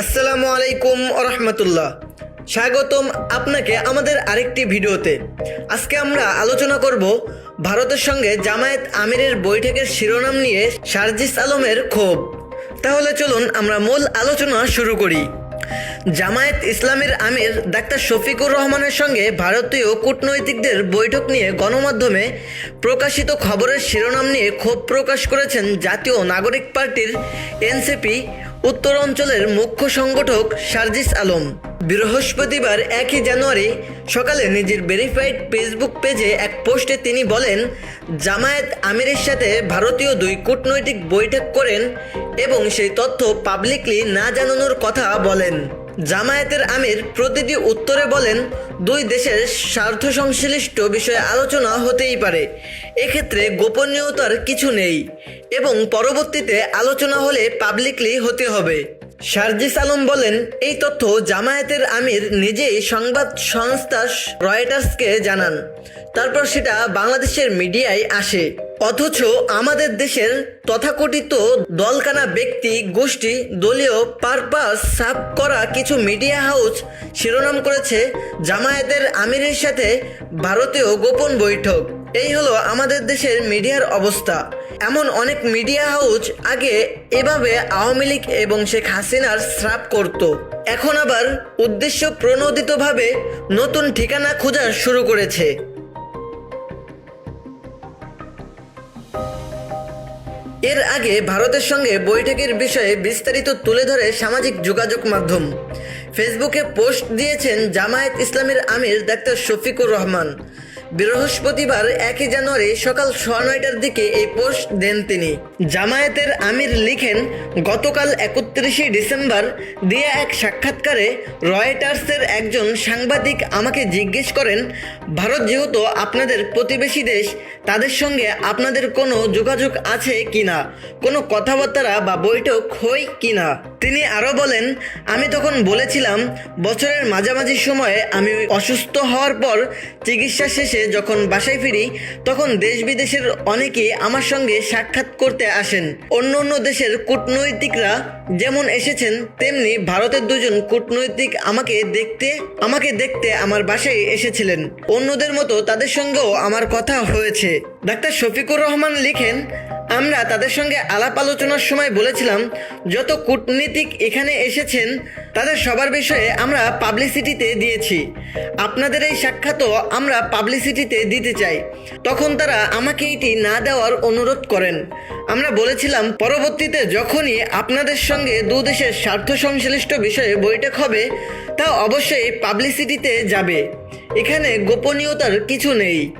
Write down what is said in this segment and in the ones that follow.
আসসালামু আলাইকুম রহমতুল্লাহ স্বাগতম আপনাকে আমাদের আরেকটি ভিডিওতে। আজকে আমরা আলোচনা করব ভারতের সঙ্গে জামায়াত আমিরের বৈঠকের শিরোনাম নিয়ে শারজিস আলমের ক্ষোভ। তাহলে চলুন আমরা মূল আলোচনা শুরু করি। জামায়াত ইসলামের আমির ডাক্তার শফিকুর রহমানের সঙ্গে ভারতীয় কূটনৈতিকদের বৈঠক নিয়ে গণমাধ্যমে প্রকাশিত খবরের শিরোনাম নিয়ে ক্ষোভ প্রকাশ করেছেন জাতীয় নাগরিক পার্টির এনসিপি উত্তর অঞ্চলের মুখ্য সংগঠক সার্জিস আলম। বৃহস্পতিবার একই জানুয়ারি সকালে নিজের ভেরিফাইড ফেসবুক পেজে এক পোস্টে তিনি বলেন, জামায়াত আমিরের সাথে ভারতীয় দুই কূটনৈতিক বৈঠক করেন এবং সেই তথ্য পাবলিকলি না জানানোর কথা বলেন। জামায়াতের আমির প্রতিটি উত্তরে বলেন, দুই দেশের স্বার্থ সংশ্লিষ্ট বিষয়ে আলোচনা হতেই পারে। এক্ষেত্রে গোপনীয়তার কিছু নেই এবং পরবর্তীতে আলোচনা হলে পাবলিকলি হতে হবে। শারজিস আলম বলেন, এই তথ্য জামায়াতের আমির নিজেই সংবাদ সংস্থা রয়টার্সকে জানান। তারপর সেটা বাংলাদেশের মিডিয়ায় আসে। অথচ আমাদের দেশের তথাকথিত দলকানা ব্যক্তি, গোষ্ঠী, দলীয় পারপাস সাফ করা কিছু মিডিয়া হাউস শিরোনাম করেছে জামায়াতের আমিরের সাথে ভারতীয় গোপন বৈঠক। এই হলো আমাদের দেশের মিডিয়ার অবস্থা। এমন অনেক মিডিয়া হাউস আগে এভাবে আওয়ামী লীগ এবং শেখ হাসিনার শ্রাপ করত। এখন আবার উদ্দেশ্য প্রণোদিতভাবে নতুন ঠিকানা খোঁজা শুরু করেছে। এর আগে ভারতের সঙ্গে বৈঠকের বিষয়ে বিস্তারিত তুলে ধরে সামাজিক যোগাযোগ মাধ্যম। ফেসবুকে পোস্ট দিয়েছেন জামায়াত ইসলামের আমির ডাক্তার শফিকুর রহমান। বৃহস্পতিবার একই জানুয়ারি সকাল সোয়া নয়টার দিকে এই পোস্ট দেন তিনি। জামায়াতের আমির লিখেন, গতকাল একত্রিশে ডিসেম্বর দিয়ে এক সাক্ষাৎকারে রয়টার্সের একজন সাংবাদিক আমাকে জিজ্ঞেস করেন, ভারত যেহেতু আপনাদের প্রতিবেশী দেশ, তাদের সঙ্গে আপনাদের কোনো যোগাযোগ আছে কিনা কোনো কথাবার্তা বা বৈঠক হয় কিনা তিনি আরও বলেন, আমি তখন বলেছিলাম, বছরের মাঝামাঝি সময়ে আমি অসুস্থ হওয়ার পর চিকিৎসা শেষে যখন বাসায় ফিরি, তখন দেশ বিদেশের অনেকে আমার সঙ্গে সাক্ষাৎ করতে আসেন। অন্য অন্য দেশের কূটনৈতিকরা যেমন এসেছেন, তেমনি ভারতের দুজন কূটনৈতিক আমাকে দেখতে আমাকে দেখতে আমার বাসায় এসেছিলেন। অন্যদের মতো তাদের সঙ্গেও আমার কথা হয়েছে। ডাক্তার শফিকুর রহমান লিখেন, আমরা তাদের সঙ্গে আলাপ আলোচনার সময় বলেছিলাম, যত কূটনীতিক এখানে এসেছেন, তাদের সবার বিষয়ে আমরা পাবলিসিটিতে দিয়েছি। আপনাদের এই সাক্ষাৎও আমরা পাবলিসিটিতে দিতে চাই। তখন তারা আমাকে এটি না দেওয়ার অনুরোধ করেন। আমরা বলেছিলাম, পরবর্তীতে যখনই আপনাদের সঙ্গে দু দেশের স্বার্থ সংশ্লিষ্ট বিষয়ে বৈঠক হবে, তা অবশ্যই পাবলিসিটিতে যাবে। এখানে গোপনীয়তার কিছু নেই।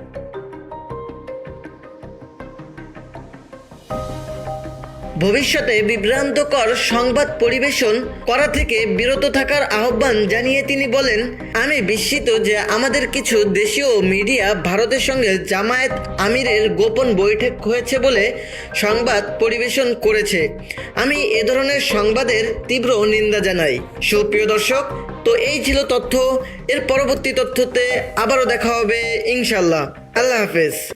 ভবিষ্যতে বিভ্রান্তকর সংবাদ পরিবেশন করা থেকে বিরত থাকার আহ্বান জানিয়ে তিনি বলেন, আমি বিস্মিত যে আমাদের কিছু দেশীয় মিডিয়া ভারতের সঙ্গে জামায়াত আমিরের গোপন বৈঠক হয়েছে বলে সংবাদ পরিবেশন করেছে। আমি এ ধরনের সংবাদের তীব্র নিন্দা জানাই। সুপ্রিয় দর্শক, তো এই ছিল তথ্য। এর পরবর্তী তথ্যতে আবারও দেখা হবে ইনশাল্লাহ আল্লাহ হাফেজ।